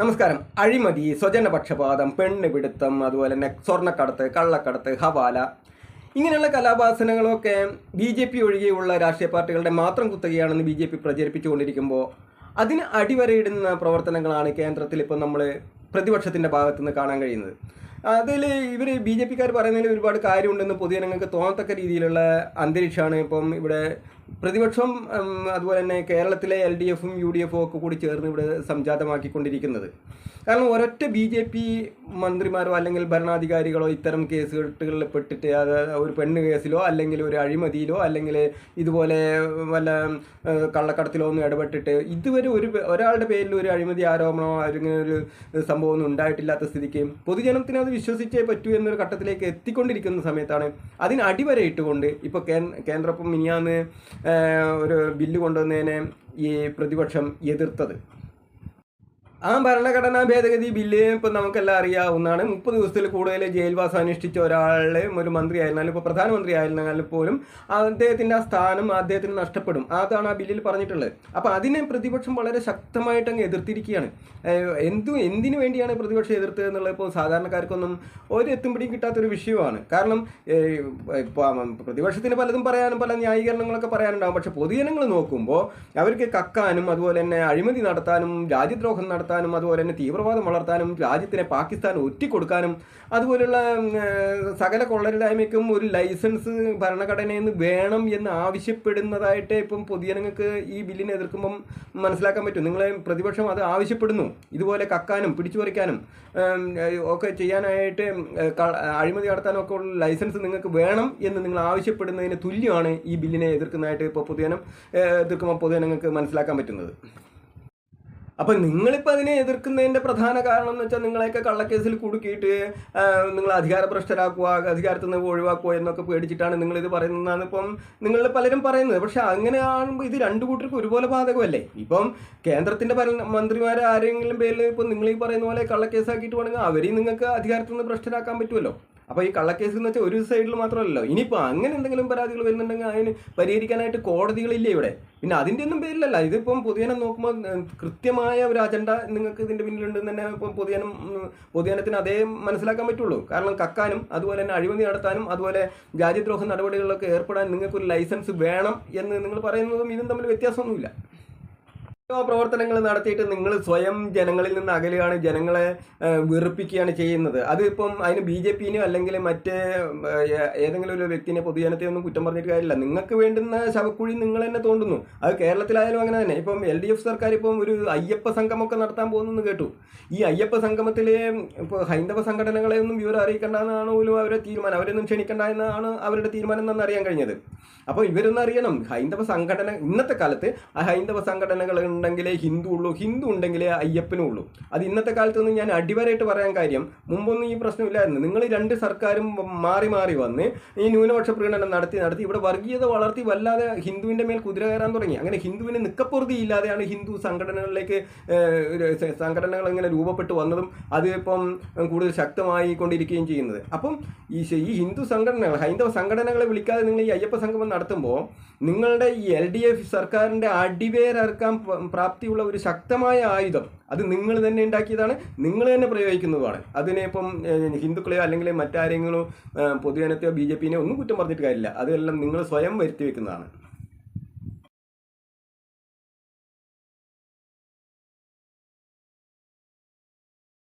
നമസ്കാരം. അഴിമതി സ്വജനപക്ഷപാതം പെണ്ണ് പിടുത്തം അതുപോലെ തന്നെ സ്വർണക്കടത്ത് കള്ളക്കടത്ത് ഹവാല. ഇങ്ങനെയുള്ള കലാപാസനകളൊക്കെ ബി ജെ പി ഒഴികെയുള്ള രാഷ്ട്രീയ പാർട്ടികളുടെ മാത്രം കുത്തകയാണെന്ന് ബി ജെ പി പ്രചരിപ്പിച്ചുകൊണ്ടിരിക്കുമ്പോൾ അതിന് അടിവരയിടുന്ന പ്രവർത്തനങ്ങളാണ് കേന്ദ്രത്തിൽ ഇപ്പോൾ നമ്മൾ പ്രതിപക്ഷത്തിന്റെ ഭാഗത്തു നിന്ന് കാണാൻ കഴിയുന്നത്. അതിൽ ഇവർ ബി ജെ പിക്കാർ പറയുന്നതിൽ ഒരുപാട് കാര്യമുണ്ടെന്ന് പൊതുജനങ്ങൾക്ക് തോന്നത്തക്ക രീതിയിലുള്ള അന്തരീക്ഷമാണ് ഇപ്പം ഇവിടെ പ്രതിപക്ഷം അതുപോലെ തന്നെ കേരളത്തിലെ എൽ ഡി എഫും യു ഡി എഫും ഒക്കെ കൂടി ചേർന്ന് ഇവിടെ സംജാതമാക്കിക്കൊണ്ടിരിക്കുന്നത്. കാരണം ഒരൊറ്റ ബി ജെ പി മന്ത്രിമാരോ അല്ലെങ്കിൽ ഭരണാധികാരികളോ ഇത്തരം കേസുകളിൽ പെട്ടിട്ട് അത് ഒരു പെണ്ണ് കേസിലോ അല്ലെങ്കിൽ ഒരു അഴിമതിയിലോ അല്ലെങ്കിൽ ഇതുപോലെ വല്ല കള്ളക്കടത്തിലോ ഒന്നും ഇടപെട്ടിട്ട് ഇതുവരെ ഒരു ഒരാളുടെ പേരിൽ ഒരു അഴിമതി ആരോപണമോ അല്ലെങ്കിൽ ഒരു സംഭവം ഒന്നും ഉണ്ടായിട്ടില്ലാത്ത സ്ഥിതിക്ക് പൊതുജനത്തിന് അത് വിശ്വസിച്ചേ പറ്റൂ എന്നൊരു ഘട്ടത്തിലേക്ക് എത്തിക്കൊണ്ടിരിക്കുന്ന സമയത്താണ് അതിന് അടിവരയിട്ടുകൊണ്ട് ഇപ്പോൾ കേന്ദ്ര ഇപ്പം മിനിയാന്ന് ഏഹ്, ഒരു ബില്ല് കൊണ്ടുവന്നതിനെ ഈ പ്രതിപക്ഷം എതിർത്തത്. ആ ഭരണഘടനാ ഭേദഗതി ബില്ല് ഇപ്പം നമുക്കെല്ലാം അറിയാവുന്നതാണ്. മുപ്പത് ദിവസത്തിൽ കൂടുതൽ ജയിൽവാസം അനുഷ്ഠിച്ച ഒരാളെ ഒരു മന്ത്രി ആയിരുന്നാലും ഇപ്പോൾ പ്രധാനമന്ത്രി ആയിരുന്നാലും പോലും അദ്ദേഹത്തിന്റെ ആ സ്ഥാനം അദ്ദേഹത്തിന് നഷ്ടപ്പെടും. അതാണ് ആ ബില്ലിൽ പറഞ്ഞിട്ടുള്ളത്. അപ്പോൾ അതിനെ പ്രതിപക്ഷം വളരെ ശക്തമായിട്ട് അങ്ങ് എതിർത്തിരിക്കുകയാണ്. എന്തു എന്തിനു വേണ്ടിയാണ് പ്രതിപക്ഷം എതിർത്തത് എന്നുള്ളത് ഇപ്പോൾ സാധാരണക്കാർക്കൊന്നും ഒരു എത്തുംപിടിയും കിട്ടാത്തൊരു വിഷയമാണ്. കാരണം പ്രതിപക്ഷത്തിന് പലതും പറയാനും പല ന്യായീകരണങ്ങളൊക്കെ പറയാനുണ്ടാകും പക്ഷേ പൊതുജനങ്ങൾ നോക്കുമ്പോൾ അവർക്ക് കക്കാനും അതുപോലെ തന്നെ അഴിമതി നടത്താനും രാജ്യദ്രോഹം നടത്താനും അതുപോലെ തന്നെ തീവ്രവാദം വളർത്താനും രാജ്യത്തിനെ പാകിസ്ഥാൻ ഒറ്റിക്കൊടുക്കാനും അതുപോലുള്ള സകല കൊള്ളരുതായ്മയ്ക്കും ഒരു ലൈസൻസ് ഭരണഘടനയിൽ നിന്ന് വേണം എന്ന് ആവശ്യപ്പെടുന്നതായിട്ട് ഇപ്പം പൊതുജനങ്ങൾക്ക് ഈ ബില്ലിനെ എതിർക്കുമ്പം മനസ്സിലാക്കാൻ പറ്റും. നിങ്ങളെ പ്രതിപക്ഷം അത് ആവശ്യപ്പെടുന്നു. ഇതുപോലെ കക്കാനും പിടിച്ചു പറിക്കാനും ഉം, ഏഹ്, ഒക്കെ ചെയ്യാനായിട്ട് അഴിമതി നടത്താനും ഒക്കെ ഉള്ള ലൈസൻസ് നിങ്ങൾക്ക് വേണം എന്ന് നിങ്ങൾ ആവശ്യപ്പെടുന്നതിന് തുല്യമാണ് ഈ ബില്ലിനെ എതിർക്കുന്നതായിട്ട് ഇപ്പോൾ പൊതുജനം എതിർക്കുമ്പോൾ പൊതുജനങ്ങൾക്ക് മനസ്സിലാക്കാൻ പറ്റുന്നത്. അപ്പൊ നിങ്ങളിപ്പോൾ അതിനെ എതിർക്കുന്നതിന്റെ പ്രധാന കാരണം എന്ന് വെച്ചാൽ നിങ്ങളെയൊക്കെ കള്ളക്കേസിൽ കുടുക്കിയിട്ട് നിങ്ങൾ അധികാരഭ്രഷ്ടരാക്കുക അധികാരത്തിൽ നിന്ന് ഒഴിവാക്കുക എന്നൊക്കെ പേടിച്ചിട്ടാണ് നിങ്ങൾ ഇത് പറയുന്നതെന്നാണ് ഇപ്പം നിങ്ങൾ പലരും പറയുന്നത്. പക്ഷെ അങ്ങനെ ആകുമ്പോൾ ഇത് രണ്ടു കൂട്ടർക്കും ഒരുപോലെ ബാധകമല്ലേ? ഇപ്പം കേന്ദ്രത്തിന്റെ പല മന്ത്രിമാരെ ആരെങ്കിലും പേരിൽ ഇപ്പം നിങ്ങൾ ഈ പറയുന്ന പോലെ കള്ളക്കേസാക്കിയിട്ട് വേണമെങ്കിൽ അവരെയും നിങ്ങൾക്ക് അധികാരത്തിൽ നിന്ന് ഭ്രഷ്ടരാക്കാൻ പറ്റുമല്ലോ. അപ്പോൾ ഈ കള്ളക്കേസ് എന്ന് വെച്ചാൽ ഒരു സൈഡിൽ മാത്രമല്ലല്ലോ. ഇനിയിപ്പോൾ അങ്ങനെ എന്തെങ്കിലും പരാതികൾ വരുന്നുണ്ടെങ്കിൽ അതിന് പരിഹരിക്കാനായിട്ട് കോടതികളില്ലേ ഇവിടെ? പിന്നെ അതിന്റെ ഒന്നും പേരിലല്ല. ഇതിപ്പം പൊതുജനം നോക്കുമ്പോൾ കൃത്യമായ ഒരു അജണ്ട നിങ്ങൾക്ക് ഇതിന്റെ പിന്നിലുണ്ട് തന്നെ ഇപ്പം പൊതുജനം പൊതുജനത്തിന് അതേ മനസ്സിലാക്കാൻ പറ്റുള്ളൂ. കാരണം കക്കാനും അതുപോലെ തന്നെ അഴിമതി നടത്താനും അതുപോലെ രാജ്യദ്രോഹ നടപടികളിലൊക്കെ ഏർപ്പെടാൻ നിങ്ങൾക്കൊരു ലൈസൻസ് വേണം എന്ന് നിങ്ങൾ പറയുന്നതും ഇതും തമ്മിൽ വ്യത്യാസമൊന്നുമില്ല. പ്രവർത്തനങ്ങൾ നടത്തിയിട്ട് നിങ്ങൾ സ്വയം ജനങ്ങളിൽ നിന്ന് അകലുകയാണ് ജനങ്ങളെ വെറുപ്പിക്കുകയാണ് ചെയ്യുന്നത്. അതിപ്പം അതിന് ബി ജെ പിനെയോ അല്ലെങ്കിൽ മറ്റേ ഏതെങ്കിലും ഒരു വ്യക്തിനെ പൊതുജനത്തെ ഒന്നും കുറ്റം പറഞ്ഞിട്ട് കാര്യമില്ല. നിങ്ങൾക്ക് വേണ്ടുന്ന ശവക്കുഴി നിങ്ങൾ തന്നെ തോണ്ടുന്നു. അത് കേരളത്തിലായാലും അങ്ങനെ തന്നെ. ഇപ്പം എൽ ഡി എഫ് സർക്കാർ ഇപ്പം ഒരു അയ്യപ്പ സംഗമൊക്കെ നടത്താൻ പോകുന്നെന്ന് കേട്ടു. ഈ അയ്യപ്പ സംഗമത്തിലെ ഇപ്പോൾ ഹൈന്ദവ സംഘടനകളെ ഒന്നും വിവരം അറിയിക്കേണ്ടെന്നാണ് പോലും അവരെ തീരുമാനം. അവരൊന്നും ക്ഷണിക്കേണ്ട എന്നാണ് അവരുടെ തീരുമാനം എന്നാണ് അറിയാൻ കഴിഞ്ഞത്. അപ്പോൾ ഇവരൊന്നും അറിയണം. ഹൈന്ദവ സംഘടന ഇന്നത്തെ കാലത്ത് ആ ഹൈന്ദവ സംഘടനകൾ ഉണ്ടെങ്കിലേ ഹിന്ദു ഉള്ളൂ ഹിന്ദു ഉണ്ടെങ്കിലേ അയ്യപ്പനും ഉള്ളൂ. അത് ഇന്നത്തെ കാലത്തൊന്നും ഞാൻ അടിവരായിട്ട് പറയാൻ കാര്യം മുമ്പൊന്നും ഈ പ്രശ്നമില്ലായിരുന്നു. നിങ്ങൾ രണ്ട് സർക്കാരും മാറി മാറി വന്ന് ഈ ന്യൂനപക്ഷ പ്രകടനം നടത്തി നടത്തി ഇവിടെ വർഗീയത വളർത്തി വല്ലാതെ ഹിന്ദുവിന്റെ മേൽ കുതിര കയറാൻ തുടങ്ങി. അങ്ങനെ ഹിന്ദുവിന് നിക്കപ്പുറതി ഇല്ലാതെയാണ് ഹിന്ദു സംഘടനകളിലേക്ക് സംഘടനകൾ ഇങ്ങനെ രൂപപ്പെട്ടു വന്നതും അത് ഇപ്പം കൂടുതൽ ശക്തമായി കൊണ്ടിരിക്കുകയും ചെയ്യുന്നത്. അപ്പം ഈ ഈ ഹിന്ദു സംഘടനകൾ ഹൈന്ദവ സംഘടനകളെ വിളിക്കാതെ നിങ്ങൾ ഈ അയ്യപ്പ സംഗമം നടത്തുമ്പോൾ നിങ്ങളുടെ ഈ എൽ ഡി എഫ് സർക്കാരിന്റെ അടിവേരർക്കാൻ പ്രാപ്തിയുള്ള ഒരു ശക്തമായ ആയുധം. അത് നിങ്ങൾ തന്നെ ഉണ്ടാക്കിയതാണ് നിങ്ങൾ തന്നെ പ്രയോഗിക്കുന്നതുമാണ്. അതിനെ ഇപ്പം ഹിന്ദുക്കളെയോ അല്ലെങ്കിൽ മറ്റാരെങ്കിലും പൊതുജനത്തെയോ ബി ജെ പിന്നെയോ ഒന്നും കുറ്റം പറഞ്ഞിട്ട് കാര്യമില്ല. അതെല്ലാം നിങ്ങൾ സ്വയം വരുത്തി വെക്കുന്നതാണ്